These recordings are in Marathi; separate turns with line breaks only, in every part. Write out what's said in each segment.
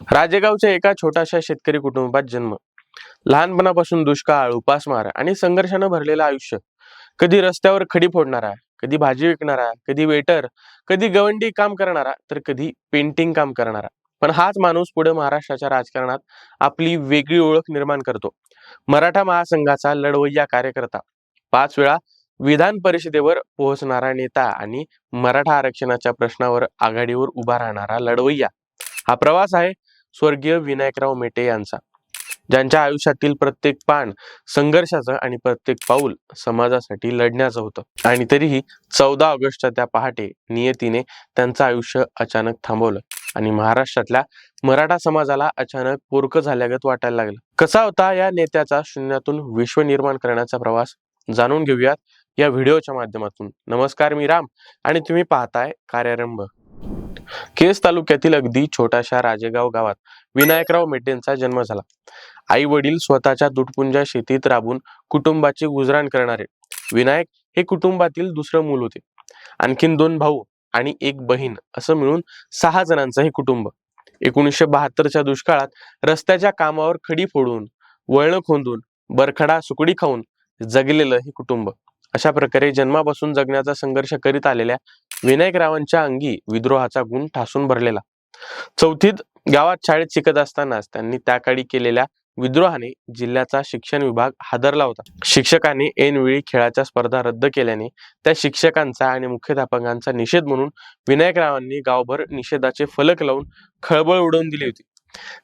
राजेगावच्या एका छोट्याशा शेतकरी कुटुंबात जन्म. लहानपणापासून दुष्काळ उपासमार आणि संघर्षानं भरलेलं आयुष्य. कधी रस्त्यावर खडी फोडणारा कधी भाजी विकणारा कधी वेटर कधी गवंडी काम करणारा तर कधी पेंटिंग काम करणारा. पण हाच माणूस पुढे महाराष्ट्राच्या राजकारणात आपली वेगळी ओळख निर्माण करतो. मराठा महासंघाचा लढवय्या कार्यकर्ता. पाच वेळा विधान परिषदेवर पोहोचणारा नेता आणि मराठा आरक्षणाच्या प्रश्नावर आघाडीवर उभा राहणारा लढवय्या. हा प्रवास आहे स्वर्गीय विनायकराव मेटे यांचा. ज्यांच्या आयुष्यातील प्रत्येक पान संघर्षाचं आणि प्रत्येक पाऊल समाजासाठी लढण्याचं होतं. आणि तरीही चौदा ऑगस्टच्या त्या पहाटे नियतीने त्यांचं आयुष्य अचानक थांबवलं. आणि महाराष्ट्रातल्या मराठा समाजाला अचानक पोरक झाल्यागत वाटायला लागलं. कसा होता या नेत्याचा शून्यातून विश्व निर्माण करण्याचा प्रवास? जाणून घेऊयात या व्हिडिओच्या माध्यमातून. नमस्कार मी राम आणि तुम्ही पाहताय कार्यारंभ. केस तालुक्यातील अगदी छोट्याशा राजेगाव गावात विनायकराव मेटेंचा जन्म झाला. आई वडील स्वतःच्या दुटपुंजा शेतीत राबून कुटुंबाचे गुजराण करणारे. विनायक हे कुटुंबातील दुसरं मूल होते. आणखीन दोन भाऊ आणि एक बहीण असं मिळून सहा जणांचं हे कुटुंब. एकोणीसशे बहात्तरच्या दुष्काळात रस्त्याच्या कामावर खडी फोडून वळण खोंदून बरखडा सुकडी खाऊन जगलेलं हे कुटुंब. अशा प्रकारे जन्मापासून जगण्याचा संघर्ष करीत आलेल्या विनायकरावांच्या अंगी विद्रोहाचा गुण ठासून भरलेला. चौथीत गावात शाळेत शिकत असतानाच त्यांनी त्या काळी केलेल्या विद्रोहाने जिल्ह्याचा शिक्षण विभाग हादरला होता. शिक्षकांनी ऐनवेळी खेळाच्या स्पर्धा रद्द केल्याने त्या शिक्षकांचा आणि मुख्याध्यापकांचा निषेध म्हणून विनायकरावांनी गावभर निषेधाचे फलक लावून खळबळ उडवून दिली होती.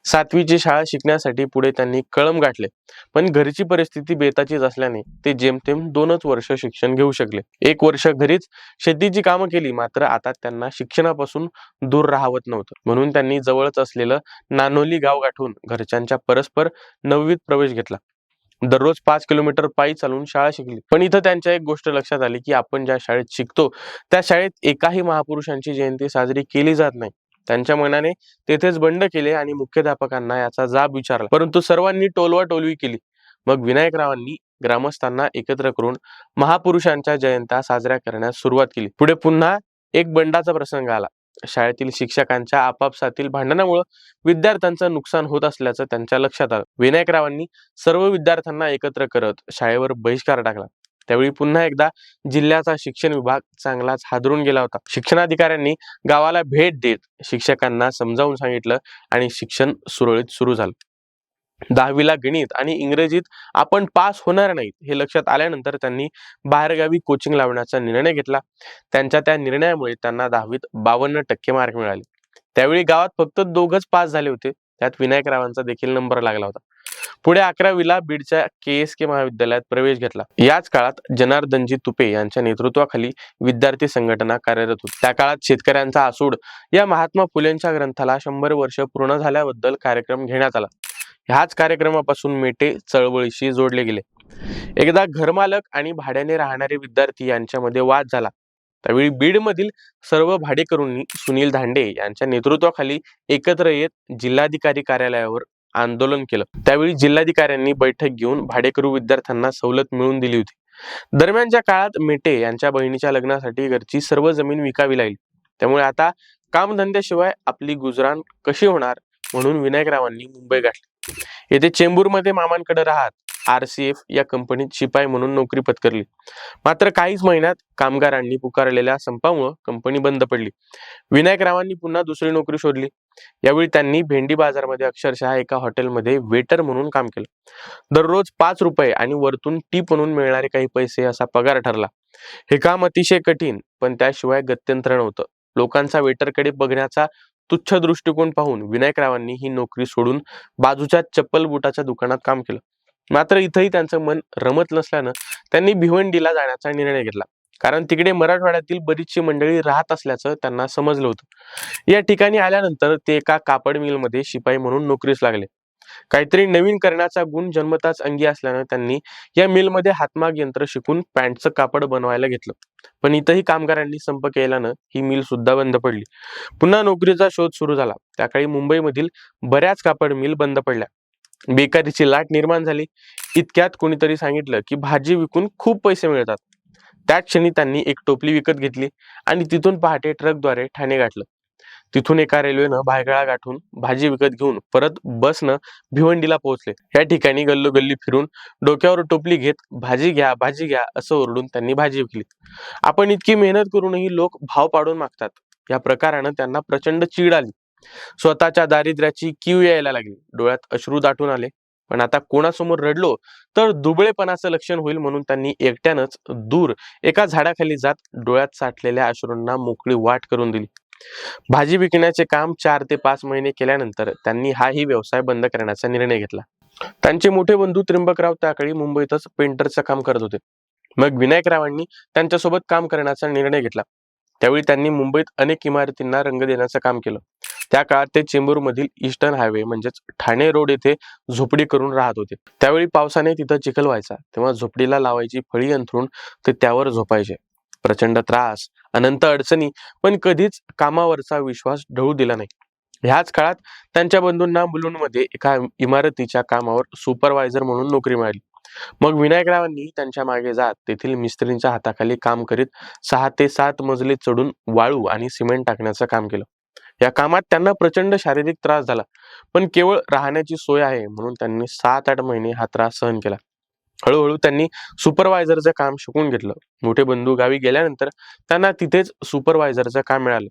सातवीची शाळा शिकण्यासाठी पुढे त्यांनी कळम गाठले. पण घरची परिस्थिती बेताचीच असल्याने ते जेमतेम दोनच वर्ष शिक्षण घेऊ शकले. एक वर्ष घरीच शेतीची कामं केली मात्र आता त्यांना शिक्षणापासून दूर राहावत नव्हतं. म्हणून त्यांनी जवळच असलेलं नानोली गाव गाठून घरच्यांच्या परस्पर नववीत प्रवेश घेतला. दररोज पाच किलोमीटर पायी चालून शाळा शिकली. पण इथं त्यांच्या एक गोष्ट लक्षात आली की आपण ज्या शाळेत शिकतो त्या शाळेत एकाही महापुरुषांची जयंती साजरी केली जात नाही. त्यांच्या मनाने तेथेच बंड केले आणि मुख्याध्यापकांना याचा जाब विचारला. परंतु सर्वांनी टोलवा टोलवी केली. मग विनायकरावांनी ग्रामस्थांना एकत्र करून महापुरुषांच्या जयंत्या साजऱ्या करण्यास सुरुवात केली. पुढे पुन्हा एक बंडाचा प्रसंग आला. शाळेतील शिक्षकांच्या आपापसातील भांडणामुळे विद्यार्थ्यांचं नुकसान होत असल्याचं त्यांच्या लक्षात आलं. विनायकरावांनी सर्व विद्यार्थ्यांना एकत्र करत शाळेवर बहिष्कार टाकला. त्यावेळी पुन्हा एकदा जिल्ह्याचा शिक्षण विभाग चांगलाच हादरून गेला होता. शिक्षणाधिकाऱ्यांनी गावाला भेट देत शिक्षकांना समजावून सांगितलं आणि शिक्षण सुरळीत सुरू झालं. दहावीला गणित आणि इंग्रजीत आपण पास होणार नाहीत हे लक्षात आल्यानंतर त्यांनी बाहेरगावी कोचिंग लावण्याचा निर्णय घेतला. त्यांच्या त्या निर्णयामुळे त्यांना दहावीत बावन्न टक्के मार्क मिळाले. त्यावेळी गावात फक्त दोघच पास झाले होते. त्यात विनायकरावांचा देखील नंबर लागला होता. पुढे अकरावीला बीडच्या के एस के महाविद्यालयात प्रवेश घेतला. याच काळात जनार्दनजी तुपे यांच्या नेतृत्वाखाली विद्यार्थी संघटना कार्यरत होती. त्या काळात शेतकऱ्यांचा आसूड या महात्मा फुलेंच्या ग्रंथाला शंभर वर्ष पूर्ण झाल्याबद्दल कार्यक्रम घेण्यात आला. ह्याच कार्यक्रमापासून मेटे चळवळीशी जोडले गेले. एकदा घरमालक आणि भाड्याने राहणारे विद्यार्थी यांच्यामध्ये वाद झाला. त्यावेळी बीडमधील सर्व भाडेकरूंनी सुनील धांडे यांच्या नेतृत्वाखाली एकत्र येत जिल्हाधिकारी कार्यालयावर आंदोलन केलं. त्यावेळी जिल्हाधिकाऱ्यांनी बैठक घेऊन भाडेकरू विद्यार्थ्यांना सवलत मिळवून दिली होती. दरम्यानच्या काळात मेटे यांच्या बहिणीच्या लग्नासाठी घरची सर्व जमीन विकावी लागली त्यामुळे आता कामधंद्याशिवाय आपली गुजराण कशी होणार म्हणून विनायकरावांनी मुंबई गाठली. येथे चेंबूरमध्ये मामांकडे राहत आर सी एफ या कंपनीत शिपाई म्हणून नोकरी पत्करली. मात्र काहीच महिन्यात कामगारांनी पुकारलेल्या संपामुळे कंपनी बंद पडली. विनायकरावांनी पुन्हा दुसरी नोकरी शोधली. यावेळी त्यांनी भेंडी बाजारमध्ये अक्षरशः एका हॉटेलमध्ये वेटर म्हणून काम केलं. दररोज पाच रुपये आणि वरतून टीप म्हणून मिळणारे काही पैसे असा पगार ठरला. हे काम अतिशय कठीण पण त्याशिवाय गत्यंतर नव्हतं. लोकांचा वेटरकडे बघण्याचा तुच्छ दृष्टिकोन पाहून विनायकरावांनी ही नोकरी सोडून बाजूच्या चप्पल बुटाच्या दुकानात काम केलं. मात्र इथंही त्यांचं मन रमत नसल्यानं त्यांनी भिवंडीला जाण्याचा निर्णय घेतला. कारण तिकडे मराठवाड्यातील बरीचशी मंडळी राहत असल्याचं त्यांना समजलं होतं. या ठिकाणी आल्यानंतर ते एका कापड मिलमध्ये शिपाई म्हणून नोकरीस लागले. काहीतरी नवीन करण्याचा गुण जन्मताच अंगी असल्यानं त्यांनी या मिलमध्ये हातमाग यंत्र शिकून पॅन्टचं कापड बनवायला घेतलं. पण इथंही कामगारांनी संप केल्यानं ही मिल सुद्धा बंद पडली. पुन्हा नोकरीचा शोध सुरू झाला. त्याकाळी मुंबईमधील बऱ्याच कापड मिल बंद पडल्या. बेकारीची लाट निर्माण झाली. इतक्यात कोणीतरी सांगितलं की भाजी विकून खूप पैसे मिळतात. त्याच क्षणी त्यांनी एक टोपली विकत घेतली आणि तिथून पहाटे ट्रकद्वारे ठाणे गाठलं. तिथून एका रेल्वेनं भायगळा गाठून भाजी विकत घेऊन परत बसनं भिवंडीला पोहोचले. या ठिकाणी गल्लोगल्ली फिरून डोक्यावर टोपली घेत भाजी घ्या भाजी घ्या असं ओरडून त्यांनी भाजी विकली. आपण इतकी मेहनत करूनही लोक भाव पाडून मागतात. या प्रकारानं त्यांना प्रचंड चीड आली. स्वतःच्या दारिद्र्याची कीव यायला लागली. डोळ्यात अश्रू दाटून आले. पण आता कोणासमोर रडलो तर दुबळेपणाचं लक्षण होईल म्हणून त्यांनी एकट्यानंच दूर एका झाडाखाली जात डोळ्यात साठलेल्या अश्रूंना मोकळी वाट करून दिली. भाजी विकण्याचे काम चार ते पाच महिने केल्यानंतर त्यांनी हाही व्यवसाय बंद करण्याचा निर्णय घेतला. त्यांचे मोठे बंधू त्रिंबकराव त्याकाळी मुंबईतच पेंटरचं काम करत होते. मग विनायकरावांनी त्यांच्यासोबत काम करण्याचा निर्णय घेतला. त्यावेळी त्यांनी मुंबईत अनेक इमारतींना रंग देण्याचं काम केलं. त्या काळात ते चेंबूरमधील ईस्टर्न हायवे म्हणजेच ठाणे रोड येथे झोपडी करून राहत होते. त्यावेळी पावसाने तिथं चिखल व्हायचा. तेव्हा झोपडीला लावायची फळी अंथरून ते त्यावर झोपायचे. प्रचंड त्रास अनंत अडचणी पण कधीच कामावरचा विश्वास ढळू दिला नाही. ह्याच काळात त्यांच्या बंधूंना मुलुंडमध्ये एका इमारतीच्या कामावर सुपरवायझर म्हणून नोकरी मिळाली. मग विनायकरावांनी त्यांच्या मागे जात तेथील मिस्त्रींच्या हाताखाली काम करीत सहा ते सात मजले चढून वाळू आणि सिमेंट टाकण्याचं काम केलं. या कामात त्यांना प्रचंड शारीरिक त्रास झाला. पण केवळ राहण्याची सोय आहे म्हणून त्यांनी सात आठ महिने हा त्रास सहन केला. हळूहळू त्यांनी सुपरवायझरचं काम शिकून घेतलं. मोठे बंधू गावी गेल्यानंतर त्यांना तिथेच सुपरवायझरचं काम मिळालं.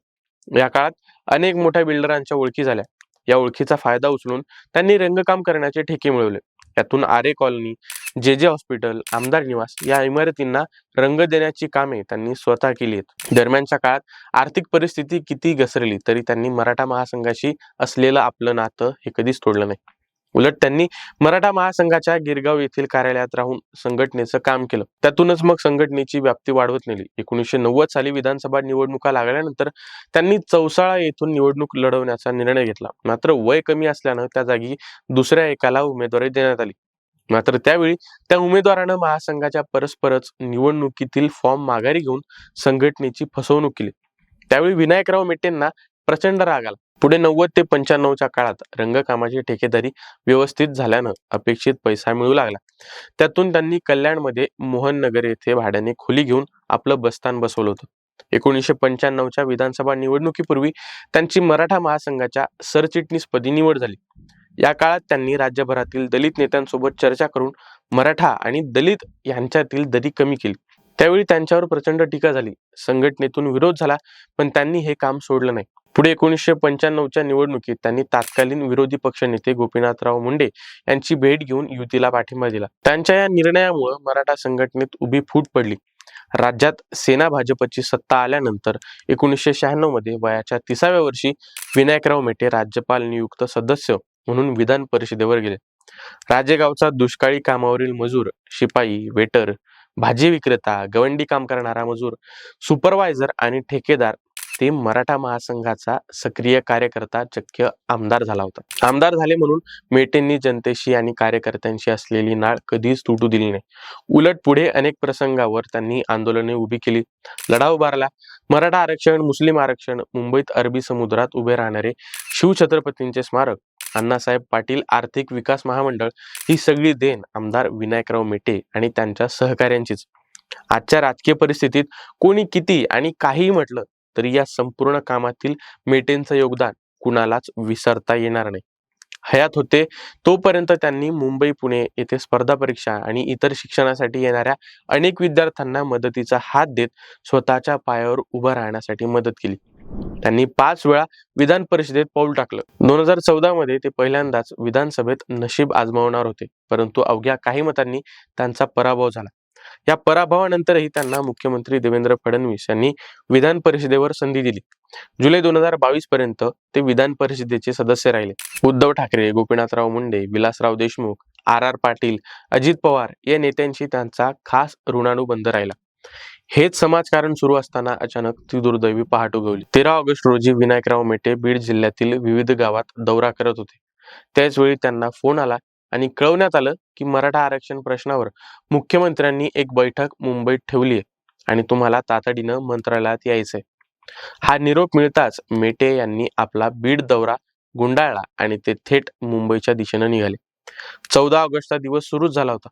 या काळात अनेक मोठ्या बिल्डरांच्या ओळखी झाल्या. या ओळखीचा फायदा उचलून त्यांनी रंगकाम करण्याचे ठेके मिळवले. यातून आरे कॉलनी जे जे हॉस्पिटल आमदार निवास या इमारतींना रंग देण्याची कामे त्यांनी स्वतः केली आहेत दरम्यानच्या काळात आर्थिक परिस्थिती किती घसरली तरी त्यांनी मराठा महासंघाशी असलेलं आपलं नातं हे कधीच तोडलं नाही. उलट त्यांनी मराठा महासंघाच्या गिरगाव येथील कार्यालयात राहून संघटनेचं काम केलं. त्यातूनच मग संघटनेची व्याप्ती वाढवत नेली. एकोणीसशे नव्वद साली विधानसभा निवडणुका लागल्यानंतर त्यांनी चौसाळा येथून निवडणूक लढवण्याचा निर्णय घेतला. मात्र वय कमी असल्यानं त्या जागी दुसऱ्या एकाला उमेदवारी देण्यात आली. मात्र त्यावेळी त्या उमेदवारानं महासंघाच्या परस्परच निवडणुकीतील फॉर्म माघारी घेऊन संघटनेची फसवणूक केली. त्यावेळी विनायकराव मेटेंना प्रचंड राग आला. पुढे नव्वद ते पंच्याण्णवच्या काळात रंगकामाची ठेकेदारी व्यवस्थित झाल्यानं अपेक्षित पैसा मिळू लागला. त्यातून त्यांनी कल्याणमध्ये मोहननगर येथे भाड्याने खोली घेऊन आपलं बस्तान बसवलं होतं. एकोणीसशे पंच्याण्णवच्या विधानसभा निवडणुकीपूर्वी त्यांची मराठा महासंघाच्या सरचिटणीसपदी निवड झाली. या काळात त्यांनी राज्यभरातील दलित नेत्यांसोबत चर्चा करून मराठा आणि दलित यांच्यातील दरी कमी केली. त्यावेळी त्यांच्यावर प्रचंड टीका झाली. संघटनेतून विरोध झाला पण त्यांनी हे काम सोडलं नाही. पुढे एकोणीसशे पंच्याण्णवच्या निवडणुकीत त्यांनी तत्कालीन विरोधी पक्षनेते गोपीनाथराव मुंडे यांची भेट घेऊन युतीला पाठिंबा दिला. त्यांच्या या निर्णयामुळे मराठा संघटनेत उभी फूट पडली. राज्यात सेना भाजपची सत्ता आल्यानंतर एकोणीसशे शहाण्णवमध्ये वयाच्या तिसाव्या वर्षी विनायकराव मेटे राज्यपाल नियुक्त सदस्य म्हणून विधान परिषदेवर गेले. राजेगावचा दुष्काळी कामावरील मजूर शिपाई वेटर भाजी विक्रेता गवंडी काम करणारा मजूर सुपरवायझर आणि ठेकेदार ते मराठा महासंघाचा सक्रिय कार्यकर्ता चक्क आमदार झाला होता. आमदार झाले म्हणून मेटेंनी जनतेशी आणि कार्यकर्त्यांशी असलेली नाळ कधीच तुटू दिली नाही. उलट पुढे अनेक प्रसंगावर त्यांनी आंदोलने उभी केली. लढा उभारला. मराठा आरक्षण मुस्लिम आरक्षण मुंबईत अरबी समुद्रात उभे राहणारे शिवछत्रपतींचे स्मारक अण्णासाहेब पाटील आर्थिक विकास महामंडळ ही सगळी देण आमदार विनायकराव मेटे आणि त्यांच्या सहकाऱ्यांचीच. आजच्या राजकीय परिस्थितीत कोणी किती आणि काहीही म्हटलं तरी या संपूर्ण कामातील मेटेंचं योगदान कुणालाच विसरता येणार नाही. हयात होते तोपर्यंत त्यांनी मुंबई पुणे येथे स्पर्धा परीक्षा आणि इतर शिक्षणासाठी येणाऱ्या अनेक विद्यार्थ्यांना मदतीचा हात देत स्वतःच्या पायावर उभं राहण्यासाठी मदत केली. त्यांनी पाच वेळा विधान परिषदेत पाऊल टाकलं. दोन हजार चौदा मध्ये ते पहिल्यांदाच विधानसभेत नशीब आजमावणार होते. परंतु अवघ्या काही मतांनी त्यांचा पराभव झाला. या पराभवानंतरही त्यांना मुख्यमंत्री देवेंद्र फडणवीस यांनी विधान परिषदेवर संधी दिली. जुलै दोन हजार बावीस पर्यंत ते विधान परिषदेचे सदस्य राहिले. उद्धव ठाकरे गोपीनाथराव मुंडे विलासराव देशमुख आर आर पाटील अजित पवार या नेत्यांशी त्यांचा खास ऋणानुबंध राहिला. हेच समाजकारण सुरू असताना अचानक ती दुर्दैवी पहाट उगवली. तेरा ऑगस्ट रोजी विनायकराव मेटे बीड जिल्ह्यातील विविध गावात दौरा करत होते. त्याच वेळी त्यांना फोन आला आणि कळवण्यात आलं की मराठा आरक्षण प्रश्नावर मुख्यमंत्र्यांनी एक बैठक मुंबईत ठेवली आहे आणि तुम्हाला तातडीनं मंत्रालयात यायचंय. हा निरोप मिळताच मेटे यांनी आपला बीड दौरा गुंडाळला आणि ते थेट मुंबईच्या दिशेनं निघाले. चौदा ऑगस्टचा दिवस सुरूच झाला होता.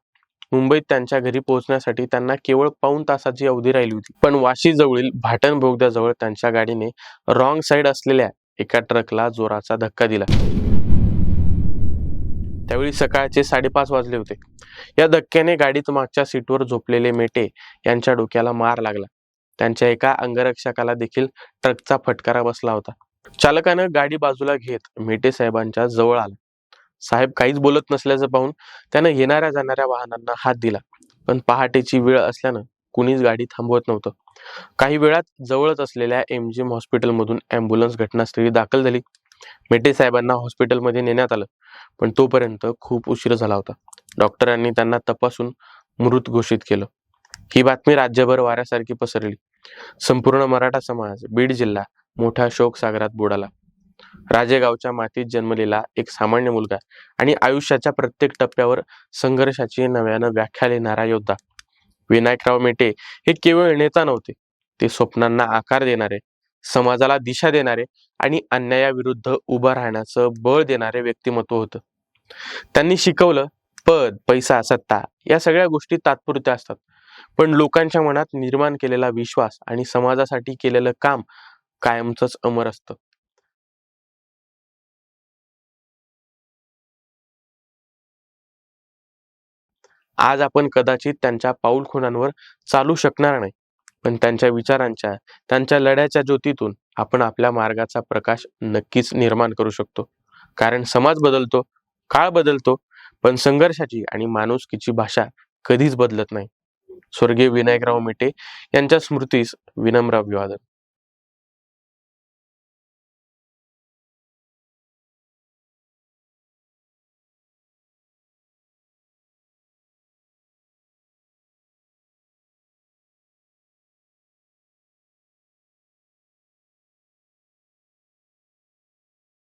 मुंबईत त्यांच्या घरी पोहोचण्यासाठी त्यांना केवळ पाऊण तासाची अवधी राहिली होती. पण वाशी जवळील भाटण बोगद्याजवळ त्यांच्या गाडीने रॉंग साईड असलेल्या एका ट्रकला जोराचा धक्का दिला. त्यावेळी सकाळचे साडेपाच वाजले होते. या धक्क्याने गाडीत मागच्या सीटवर झोपलेले मेटे यांच्या डोक्याला मार लागला. त्यांच्या एका अंगरक्षकाला देखील ट्रकचा फटकारा बसला होता. चालकानं गाडी बाजूला घेत मेटे साहेबांच्या जवळ आला. साहेब काहीच बोलत नसल्याचं पाहून त्यानं येणाऱ्या जाणाऱ्या वाहनांना हात दिला. पण पहाटेची वेळ असल्यानं कुणीच गाडी थांबवत नव्हतं. काही वेळात जवळच असलेल्या एम जी एम हॉस्पिटलमधून अँब्युलन्स घटनास्थळी दाखल झाली. मेटे साहेबांना हॉस्पिटलमध्ये नेण्यात आलं पण तोपर्यंत खूप उशीर झाला होता. डॉक्टरांनी त्यांना तपासून मृत घोषित केलं. ही बातमी राज्यभर वाऱ्यासारखी पसरली. संपूर्ण मराठा समाज बीड जिल्हा मोठ्या शोक सागरात बुडाला. राजेगावच्या मातीत जन्मलेला एक सामान्य मुलगा आणि आयुष्याच्या प्रत्येक टप्प्यावर संघर्षाची नव्यानं व्याख्या लिहिणारा योद्धा. विनायकराव मेटे हे केवळ नेता नव्हते ते स्वप्नांना आकार देणारे समाजाला दिशा देणारे आणि अन्यायाविरुद्ध उभं राहण्याचं बळ देणारे व्यक्तिमत्व होतं. त्यांनी शिकवलं पद पैसा सत्ता या सगळ्या गोष्टी तात्पुरत्या असतात. पण लोकांच्या मनात निर्माण केलेला विश्वास आणि समाजासाठी केलेलं काम कायमचंच अमर असतं. आज आपण कदाचित त्यांच्या पाऊलखुणांवर चालू शकणार नाही. पण त्यांच्या विचारांच्या त्यांच्या लढ्याच्या ज्योतीतून आपण आपल्या मार्गाचा प्रकाश नक्कीच निर्माण करू शकतो. कारण समाज बदलतो काळ बदलतो पण संघर्षाची आणि माणुसकीची भाषा कधीच बदलत नाही. स्वर्गीय विनायकराव मेटे यांच्या स्मृतीस विनम्र अभिवादन.